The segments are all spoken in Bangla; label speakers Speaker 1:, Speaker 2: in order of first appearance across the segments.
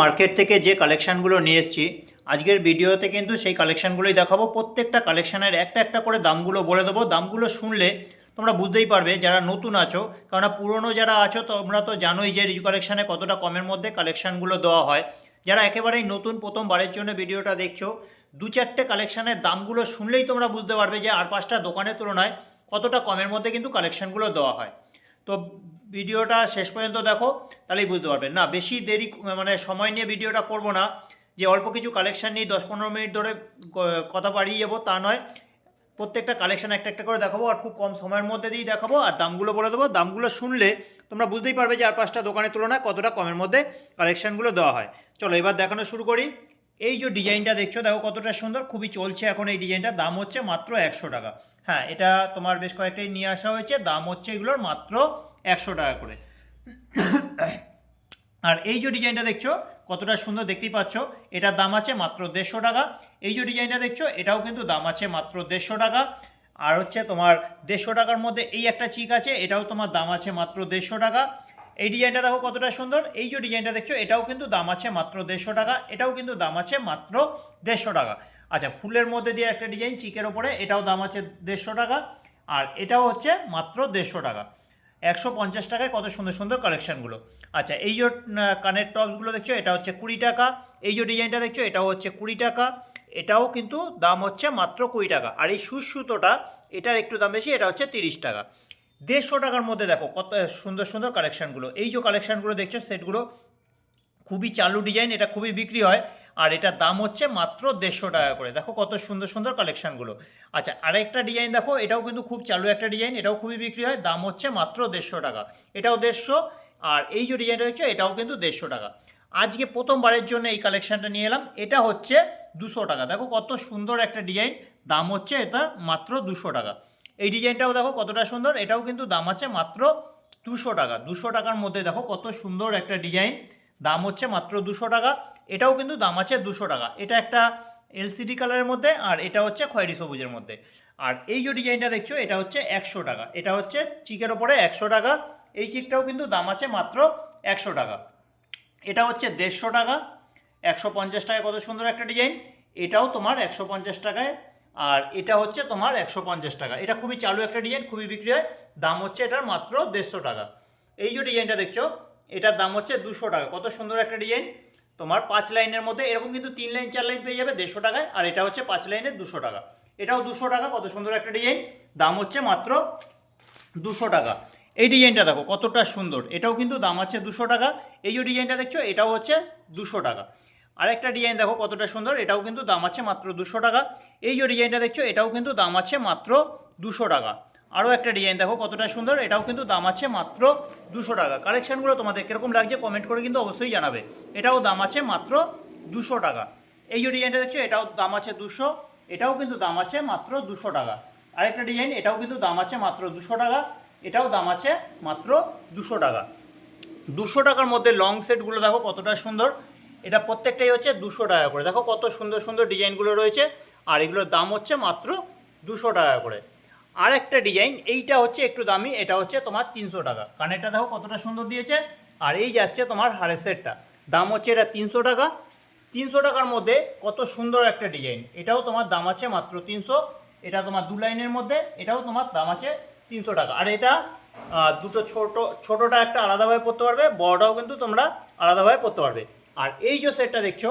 Speaker 1: মার্কেট থেকে যে কালেকশানগুলো নিয়ে এসেছি, আজকের ভিডিওতে কিন্তু সেই কালেকশানগুলোই দেখাবো। প্রত্যেকটা কালেকশানের একটা একটা করে দামগুলো বলে দেবো। দামগুলো শুনলে তোমরা বুঝতেই পারবে যারা নতুন আছো, কেননা পুরনো যারা আছো, তোমরা তো জানোই যে রিজু কালেকশানে কতটা কমের মধ্যে কালেকশানগুলো দেওয়া হয়। যারা একেবারেই নতুন প্রথমবারের জন্য ভিডিওটা দেখছ, দু চারটে কালেকশানের দামগুলো শুনলেই তোমরা বুঝতে পারবে যে আর পাঁচটা দোকানের তুলনায় কতটা কমের মধ্যে কিন্তু কালেকশানগুলো দেওয়া হয়। তো ভিডিওটা শেষ পর্যন্ত দেখো, তাহলেই বুঝতে পারবে। না, বেশি দেরি মানে সময় নিয়ে ভিডিওটা করব না। যে অল্প কিছু কালেকশান নিয়ে দশ পনেরো মিনিট ধরে কথা বাড়িয়ে যাব তা নয়। প্রত্যেকটা কালেকশন একটা একটা করে দেখাবো আর খুব কম সময়ের মধ্যে দিয়েই দেখাবো। আর দামগুলো বলে দেবো। দামগুলো শুনলে তোমরা বুঝতেই পারবে যে আর পাঁচটা দোকানের তুলনায় কতটা কমের মধ্যে কালেকশনগুলো দেওয়া হয়। চলো, এবার দেখানো শুরু করি। এই যে ডিজাইনটা দেখছ, দেখো কতটা সুন্দর, খুবই চলছে এখন এই ডিজাইনটা। দাম হচ্ছে মাত্র একশো টাকা। হ্যাঁ এটা তোমার বেশ কয়েকটাই নিয়ে আসা হয়েছে। দাম হচ্ছে এগুলোর মাত্র একশো টাকা করে। আর এই যে ডিজাইনটা দেখছ, কতটা সুন্দর দেখতেই পাচ্ছ, এটার দাম আছে মাত্র দেড়শো টাকা। এই যে ডিজাইনটা দেখছ, এটাও কিন্তু দাম আছে মাত্র দেড়শো টাকা। আর হচ্ছে তোমার দেড়শো টাকার মধ্যে এই একটা চিক আছে, এটাও তোমার দাম আছে মাত্র দেড়শো টাকা। এই ডিজাইনটা দেখো কতটা সুন্দর, এই যে ডিজাইনটা দেখছ, এটাও কিন্তু দাম আছে মাত্র দেড়শো টাকা, এটাও কিন্তু দাম আছে মাত্র দেড়শো টাকা। আচ্ছা ফুলের মধ্যে দিয়ে একটা ডিজাইন, চিকের ওপরে, এটাও দাম আছে দেড়শো টাকা। আর এটাও হচ্ছে মাত্র দেড়শো টাকা। একশো পঞ্চাশ টাকায় কত সুন্দর সুন্দর কালেকশানগুলো আচ্ছা এই যে কানের টপসগুলো দেখছ, এটা হচ্ছে কুড়ি টাকা। এই যে ডিজাইনটা দেখছ, এটাও হচ্ছে কুড়ি টাকা। এটাও কিন্তু দাম হচ্ছে মাত্র কুড়ি টাকা। আর এই সুসুতোটা এটার একটু দাম বেশি, এটা হচ্ছে তিরিশ টাকা। দেড়শো টাকার মধ্যে দেখো কত সুন্দর সুন্দর কালেকশানগুলো এই যে কালেকশানগুলো দেখছ, সেটগুলো খুবই চালু ডিজাইন, এটা খুবই বিক্রি হয়। আর এটার দাম হচ্ছে মাত্র দেড়শো টাকা করে। দেখো কত সুন্দর সুন্দর কালেকশানগুলো আচ্ছা আরেকটা ডিজাইন দেখো, এটাও কিন্তু খুব চালু একটা ডিজাইন এটাও খুবই বিক্রি হয়, দাম হচ্ছে মাত্র দেড়শো টাকা। এটাও দেড়শো, আর এই যে ডিজাইনটা হচ্ছে, এটাও কিন্তু দেড়শো টাকা। আজকে প্রথমবারের জন্য এই কালেকশানটা নিয়ে এলাম, এটা হচ্ছে দুশো টাকা। দেখো কত সুন্দর একটা ডিজাইন দাম হচ্ছে এটা মাত্র দুশো টাকা। এই ডিজাইনটাও দেখো কতটা সুন্দর, এটাও কিন্তু দাম আছে মাত্র দুশো টাকা। দুশো টাকার মধ্যে দেখো কত সুন্দর একটা ডিজাইন দাম হচ্ছে মাত্র দুশো টাকা। এটাও কিন্তু দাম আছে দুশো টাকা। এটা একটা এলসিডি কালারের মধ্যে আর এটা হচ্ছে খয়েরি সবুজের মধ্যে। আর এই যে ডিজাইনটা দেখছ, এটা হচ্ছে একশো টাকা। এটা হচ্ছে চিকের ওপরে একশো টাকা। এই চিকটাও কিন্তু দাম আছে মাত্র একশো টাকা। এটা হচ্ছে দেড়শো টাকা। একশো পঞ্চাশ টাকায় কত সুন্দর একটা ডিজাইন। এটাও তোমার একশো পঞ্চাশ টাকায়। আর এটা হচ্ছে তোমার একশো পঞ্চাশ টাকা। এটা খুবই চালু একটা ডিজাইন, খুবই বিক্রি হয়। দাম হচ্ছে এটার মাত্র দেড়শো টাকা। এই যে ডিজাইনটা দেখছ, এটার দাম হচ্ছে দুশো টাকা। কত সুন্দর একটা ডিজাইন। তোমার পাঁচ লাইনের মধ্যে এরকম কিন্তু তিন লাইন, চার লাইন পেয়ে যাবে দেড়শো টাকায়, আর এটা হচ্ছে পাঁচ লাইনের দুশো টাকা। এটাও দুশো টাকা, কত সুন্দর একটা ডিজাইন। দাম হচ্ছে মাত্র দুশো টাকা। এই ডিজাইনটা দেখো, কতটা সুন্দর। এটাও কিন্তু দাম আছে দুশো টাকা। এই যে ডিজাইনটা দেখছ, এটাও হচ্ছে দুশো টাকা। আরেকটা ডিজাইন দেখো, কতটা সুন্দর। এটাও কিন্তু দাম আছে মাত্র দুশো টাকা। এই যে ডিজাইনটা দেখছ, এটাও কিন্তু দাম আছে মাত্র দুশো টাকা। আরও একটা ডিজাইন দেখো কতটা সুন্দর, এটাও কিন্তু দাম আছে মাত্র দুশো টাকা। কালেকশানগুলো তোমাদের কীরকম লাগছে কমেন্ট করে কিন্তু অবশ্যই জানাবে। এটাও দাম আছে মাত্র দুশো টাকা। এই যে ডিজাইনটা দেখছ, এটাও দাম আছে দুশো, এটাও কিন্তু দাম আছে মাত্র দুশো টাকা। আরেকটা ডিজাইন এটাও কিন্তু দাম আছে মাত্র দুশো টাকা, এটাও দাম আছে মাত্র দুশো টাকা। দুশো টাকার মধ্যে লং সেটগুলো দেখো কতটা সুন্দর। এটা প্রত্যেকটাই হচ্ছে দুশো টাকা করে। দেখো কত সুন্দর সুন্দর ডিজাইনগুলো রয়েছে, আর এগুলোর দাম হচ্ছে মাত্র দুশো টাকা করে। আর একটা ডিজাইন, এইটা হচ্ছে একটু দামি, এটা হচ্ছে তোমার তিনশো টাকা। কানেরটা দেখো কতটা সুন্দর দিয়েছে, আর এই যাচ্ছে তোমার হারের সেটটা। দাম হচ্ছে এটা তিনশো টাকা। তিনশো টাকার মধ্যে কত সুন্দর একটা ডিজাইন। এটাও তোমার দাম আছে মাত্র তিনশো। এটা তোমার দু লাইনের মধ্যে, এটাও তোমার দাম আছে তিনশো টাকা। আর এটা দুটো ছোট, ছোটোটা একটা আলাদাভাবে পড়তে পারবে, বড়টাও কিন্তু তোমরা আলাদাভাবে পড়তে পারবে। আর এই যে সেটটা দেখছ,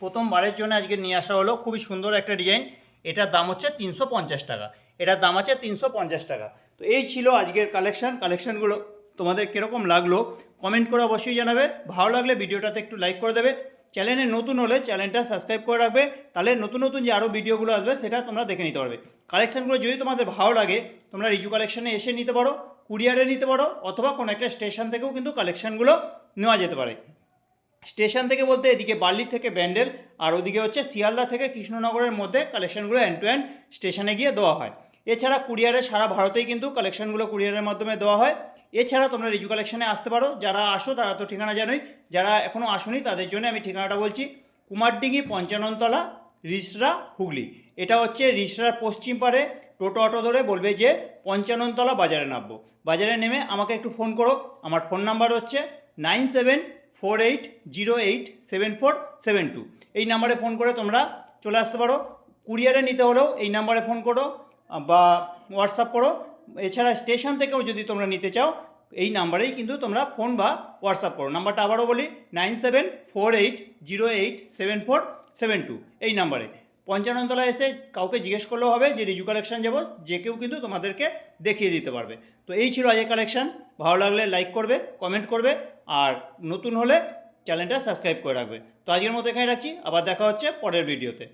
Speaker 1: প্রথমবারের জন্য আজকে নিয়ে আসা হলো, খুবই সুন্দর একটা ডিজাইন। এটার দাম হচ্ছে তিনশো পঞ্চাশ টাকা। এটার দাম আছে তিনশো পঞ্চাশ টাকা। তো এই ছিল আজকের কালেকশান কালেকশানগুলো তোমাদের কীরকম লাগল কমেন্ট করে অবশ্যই জানাবে। ভালো লাগলে ভিডিওটাতে একটু লাইক করে দেবে। চ্যানেলে নতুন হলে চ্যানেলটা সাবস্ক্রাইব করে রাখবে। তাহলে নতুন নতুন যে আরও ভিডিওগুলো আসবে, সেটা তোমরা দেখে নিতে পারবে। কালেকশানগুলো যদি তোমাদের ভালো লাগে, তোমরা রিজু কালেকশানে এসে নিতে পারো, কুরিয়ারে নিতে পারো, অথবা কোনো একটা স্টেশন থেকেও কিন্তু কালেকশানগুলো নেওয়া যেতে পারে। স্টেশন থেকে বলতে এদিকে বার্লি থেকে ব্যান্ডেল, আর ওদিকে হচ্ছে শিয়ালদা থেকে কৃষ্ণনগরের মধ্যে কালেকশনগুলো অ্যান্ড টু অ্যান্ড স্টেশনে গিয়ে দেওয়া হয়। এছাড়া কুরিয়ারে সারা ভারতেই কিন্তু কালেকশনগুলো কুরিয়ারের মাধ্যমে দেওয়া হয়। এছাড়া তোমরা রিজু কালেকশনে আসতে পারো। যারা আসো তারা তো ঠিকানা জানোই। যারা এখনও আসোনি তাদের জন্য আমি ঠিকানাটা বলছি। কুমারডিঙ্গি পঞ্চাননতলা, রিসরা, হুগলি। এটা হচ্ছে রিসরার পশ্চিম পারে। টোটো অটো ধরে বলবে যে পঞ্চাননতলা বাজারে নামবো। বাজারে নেমে আমাকে একটু ফোন করো। আমার ফোন নাম্বার হচ্ছে nine seven four eight zero eight seven four seven two. এই নাম্বারে ফোন করে তোমরা চলে আসতে পারো। কুরিয়ারে নিতে হলেও এই নাম্বারে ফোন করো, বা হোয়াটসঅ্যাপ করো। এছাড়া স্টেশন থেকেও যদি তোমরা নিতে চাও, এই নাম্বারেই কিন্তু তোমরা ফোন বা হোয়াটসঅ্যাপ করো। নাম্বারটা আবারও বলি, nine seven four eight zero eight seven four seven two. এই নাম্বারে। পঞ্চাননতলা এসে কাউকে জিজ্ঞেস করলেও হবে যে রিজু কালেকশান যাব, যে কেউ কিন্তু তোমাদেরকে দেখিয়ে দিতে পারবে। তো এই ছিল আজকের কালেকশান। ভালো লাগলে লাইক করবে কমেন্ট করবে, আর নতুন হলে চ্যানেলটা সাবস্ক্রাইব করে রাখবে। তো আজকের মতো এখানে রাখছি, আবার দেখা হচ্ছে পরের ভিডিওতে